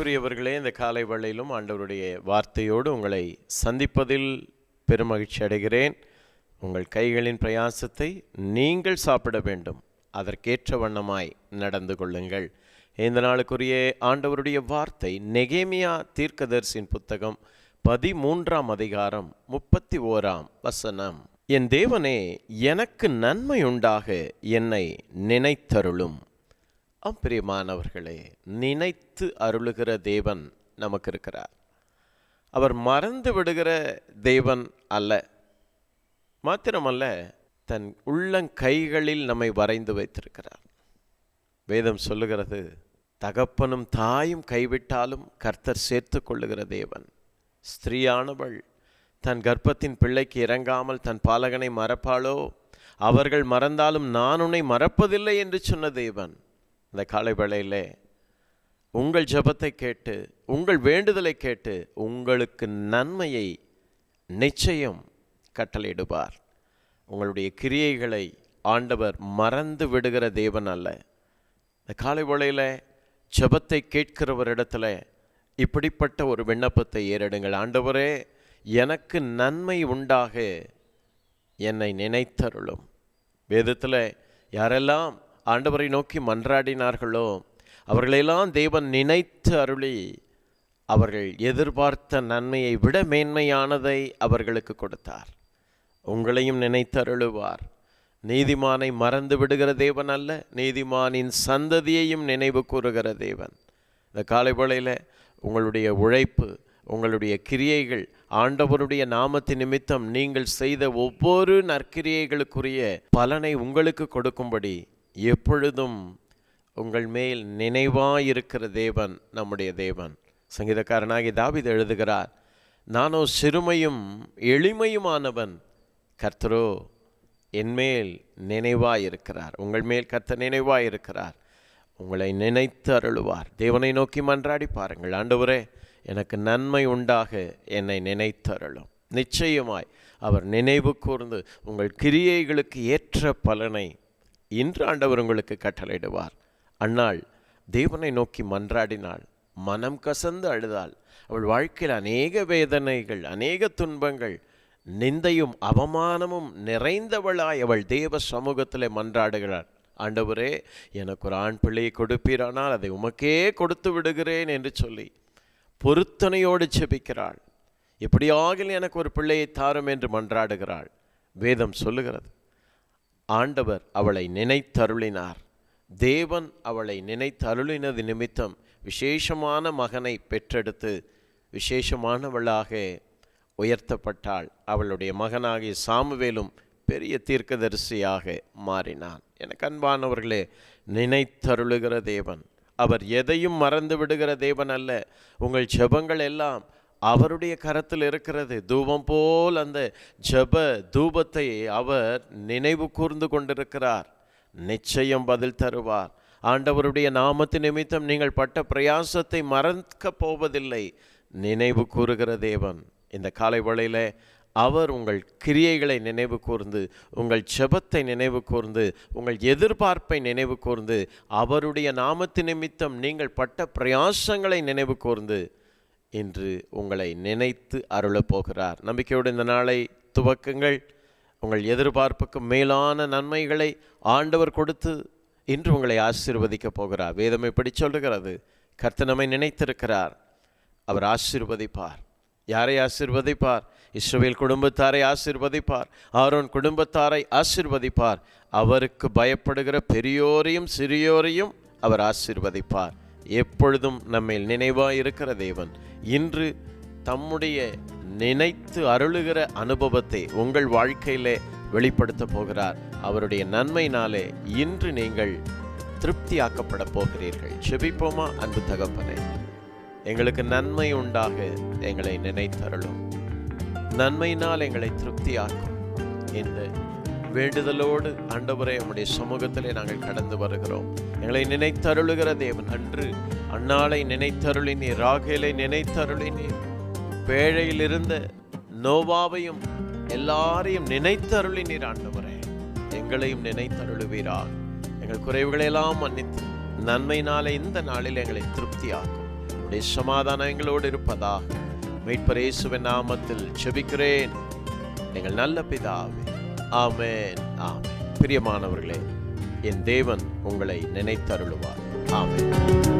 அன்புக்குரியவர்களே இந்த காலை வேளையிலும் ஆண்டவருடைய வார்த்தையோடு உங்களை சந்திப்பதில் பெருமகிழ்ச்சி அடைகிறேன். உங்கள் கைகளின் பிரயாசத்தை நீங்கள் சாப்பிட வேண்டும். அதற்கேற்ற வண்ணமாய் நடந்து கொள்ளுங்கள். இந்த நாளுக்குரிய ஆண்டவருடைய வார்த்தை நெகேமியா தீர்க்கதர்சின் புத்தகம் பதிமூன்றாம் அதிகாரம் முப்பத்தி ஓராம் வசனம். என் தேவனே எனக்கு நன்மை உண்டாக என்னை நினைத்தருளும். அம்பிரியமானவர்களே நினைத்து அருளுகிற தேவன் நமக்கு இருக்கிறார் அவர் மறந்து விடுகிற தேவன் அல்ல. மாத்திரமல்ல தன் உள்ளங்கைகளில் நம்மை வரைந்து வைத்திருக்கிறார். வேதம் சொல்லுகிறது தகப்பனும் தாயும் கைவிட்டாலும் கர்த்தர் சேர்த்து கொள்ளுகிற தேவன். ஸ்திரீயானவள் தன் கர்ப்பத்தின் பிள்ளைக்கு இறங்காமல் தன் பாலகனை மறப்பாளோ? அவர்கள் மறந்தாலும் நான் உன்னை மறப்பதில்லை என்று சொன்ன தேவன். இந்த காலை வேளையிலே உங்கள் ஜெபத்தை கேட்டு உங்கள் வேண்டுதலை கேட்டு உங்களுக்கு நன்மையை நிச்சயம் கட்டளையிடுவார். உங்களுடைய கிரியைகளை ஆண்டவர் மறந்து விடுகிற தேவன் அல்ல. இந்த காலை வேளையில் ஜபத்தை கேட்கிறவரிடத்துல இப்படிப்பட்ட ஒரு விண்ணப்பத்தை ஏறிடுங்கள். ஆண்டவரே எனக்கு நன்மை உண்டாக என்னை நினைத்தருளும். வேதத்தில் யாரெல்லாம் ஆண்டவரை நோக்கி மன்றாடினார்களோ அவர்களெல்லாம் தேவன் நினைத்து அருளி அவர்கள் எதிர்பார்த்த நன்மையை விட மேன்மையானதை அவர்களுக்கு கொடுத்தார். உங்களையும் நினைத்து அருளுவார். நீதிமானை மறந்து விடுகிற தேவன் அல்ல நீதிமானின் சந்ததியையும் நினைவு கூறுகிற தேவன். இந்த காலை வேளையில் உங்களுடைய உழைப்பு உங்களுடைய கிரியைகள் ஆண்டவருடைய நாமத்தின் நிமித்தம் நீங்கள் செய்த ஒவ்வொரு நற்கிரியைகளுக்குரிய பலனை உங்களுக்கு கொடுக்கும்படி எப்பொழுதும் உங்கள் மேல் நினைவாயிருக்கிற தேவன் நம்முடைய தேவன். சங்கீதக்காரனாகி தாவிது எழுதுகிறார் நானோ சிறுமையும் எளிமையுமானவன். கர்த்தரோ என்மேல் நினைவாயிருக்கிறார். உங்கள் மேல் கர்த்தர் நினைவாயிருக்கிறார். உங்களை நினைத்து அருளுவார். தேவனை நோக்கி மன்றாடி பாருங்கள். ஆண்டவரே எனக்கு நன்மை உண்டாக என்னை நினைத்து அருளும். நிச்சயமாய் அவர் நினைவு கூர்ந்து உங்கள் கிரியைகளுக்கு ஏற்ற பலனை இன்று ஆண்டவர் உங்களுக்கு கட்டளையிடுவார். அன்னாள் தேவனை நோக்கி மன்றாடினாள். மனம் கசந்து அழுதாள். அவள் வாழ்க்கையில் அநேக வேதனைகள் அநேக துன்பங்கள் நிந்தையும் அவமானமும் நிறைந்தவளாய் அவள் தேவ சமூகத்தில் மன்றாடுகிறாள். ஆண்டவரே எனக்கு ஒரு ஆண் பிள்ளையை கொடுப்பீரானால் அதை உமக்கே கொடுத்து விடுகிறேன் என்று சொல்லி பொருத்தனையோடு செபிக்கிறாள் எப்படியாக எனக்கு ஒரு பிள்ளையை தாரும் என்று மன்றாடுகிறாள். வேதம் சொல்லுகிறது. ஆண்டவர் அவளை நினைத்தருளினார். தேவன் அவளை நினைத்தருளினது நிமித்தம் விசேஷமான மகனை பெற்றெடுத்து விசேஷமானவளாக உயர்த்தப்பட்டாள். அவளுடைய மகனாகிய சாமுவேலும் பெரிய தீர்க்கதரிசியாக மாறினான். எனக்கு அன்பானவர்களே நினைத்தருளுகிற தேவன். அவர் எதையும் மறந்து விடுகிற தேவன் அல்ல. உங்கள் ஜெபங்கள் எல்லாம் அவருடைய கரத்தில் இருக்கிறது. தூபம் போல் அந்த ஜெப தூபத்தை அவர் நினைவு கூர்ந்து கொண்டிருக்கிறார். நிச்சயம் பதில் தருவார். ஆண்டவருடைய நாமத்து நிமித்தம் நீங்கள் பட்ட பிரயாசத்தை மறக்க போவதில்லை. நினைவு கூறுகிற தேவன் இந்த காலை வேளையில் அவர் உங்கள் கிரியைகளை நினைவு கூர்ந்து உங்கள் செபத்தை நினைவு கூர்ந்து உங்கள் எதிர்பார்ப்பை நினைவு கூர்ந்து அவருடைய நாமத்து நிமித்தம் நீங்கள் பட்ட பிரயாசங்களை நினைவு கூர்ந்து இன்று உங்களை நினைத்து அருளப் போகிறார் நம்பிக்கையோடு இந்த நாளை துவக்கங்கள். உங்கள் எதிர்பார்ப்புக்கு மேலான நன்மைகளை ஆண்டவர் கொடுத்து இன்று உங்களை ஆசீர்வதிக்கப் போகிறார். வேதம் எப்படி சொல்லுகிறது. கர்த்தனமை நினைத்திருக்கிறார். அவர் ஆசீர்வதிப்பார். யாரை ஆசீர்வதிப்பார்? இஸ்ரவேல் குடும்பத்தாரை ஆசிர்வதிப்பார். ஆரோன் குடும்பத்தாரை ஆசீர்வதிப்பார். அவருக்கு பயப்படுகிற பெரியோரையும் சிறியோரையும் அவர் ஆசீர்வதிப்பார். எப்பொழுதும் நம்மில் நினைவாக இருக்கிற தேவன். இன்று தம்முடைய நினைத்து அருளுகிற அனுபவத்தை உங்கள் வாழ்க்கையிலே வெளிப்படுத்த போகிறார். அவருடைய நன்மையினாலே இன்று நீங்கள் திருப்தியாக்கப்பட போகிறீர்கள். செபிப்போமா அன்பு தகப்பனே? எங்களுக்கு நன்மை உண்டாக எங்களை நினைத்தருளும். நன்மையினால் எங்களை திருப்தியாக்கும். இந்த வேண்டுதலோடு ஆண்டவரே உம்முடைய சமூகத்திலே நாங்கள் கடந்து வருகிறோம். எங்களை நினைத்தருளுகிற தேவன் அன்று அன்னாளை நினைத்தருளினீர் ராகேலை நினைத்தருளினீர் பேழையிலிருந்த நோவாவையும் எல்லாரையும் நினைத்தருளினீர் ஆண்டவரே. எங்களையும் நினைத்தருளுவீராக. எங்கள் குறைவுகளையெல்லாம் மன்னித்து நன்மையினாலே இந்த நாளில் எங்களை திருப்தியாக்கும். உடைய சமாதானம் எங்களோடு இருப்பதாக மீட்பரேசுவின் நாமத்தில் செபிக்கிறேன். எங்கள் நல்ல பிதாவே. ஆமேன் ஆமேன். பிரியமானவர்களே என் தேவன் உங்களை நினைத்தருளுவார். ஆமேன்.